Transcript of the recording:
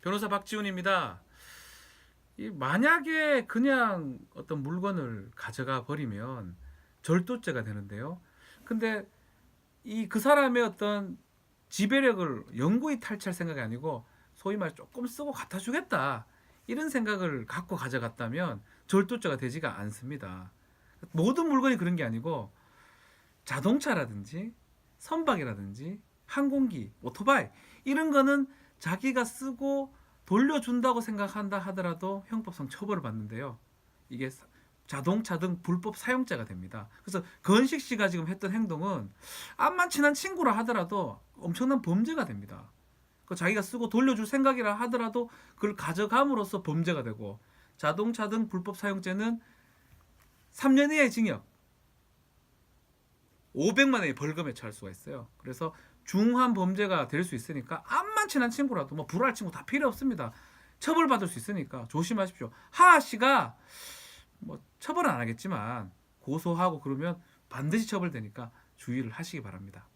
변호사 박지훈입니다. 이 만약에 그냥 어떤 물건을 가져가 버리면 절도죄가 되는데요. 근데 이 그 사람의 어떤 지배력을 영구히 탈취할 생각이 아니고 소위 말 조금 쓰고 갖다 주겠다 이런 생각을 갖고 가져갔다면 절도죄가 되지가 않습니다. 모든 물건이 그런 게 아니고 자동차라든지 선박이라든지 항공기, 오토바이 이런 거는 자기가 쓰고 돌려준다고 생각한다 하더라도 형법상 처벌을 받는데요. 이게 사- 자동차 등 불법 사용자가 됩니다. 그래서 건식 씨가 지금 했던 행동은 암만 친한 친구라 하더라도 엄청난 범죄가 됩니다. 그 자기가 쓰고 돌려줄 생각이라 하더라도 그걸 가져감으로써 범죄가 되고 자동차 등 불법 사용죄는 3년 이하의 징역, 500만 원의 벌금에 처할 수가 있어요. 그래서 중한 범죄가 될 수 있으니까 암만 친한 친구라도 뭐 불알 친구 다 필요 없습니다. 처벌받을 수 있으니까 조심하십시오. 하하 씨가 뭐 처벌은 안 하겠지만 고소하고 그러면 반드시 처벌되니까 주의를 하시기 바랍니다.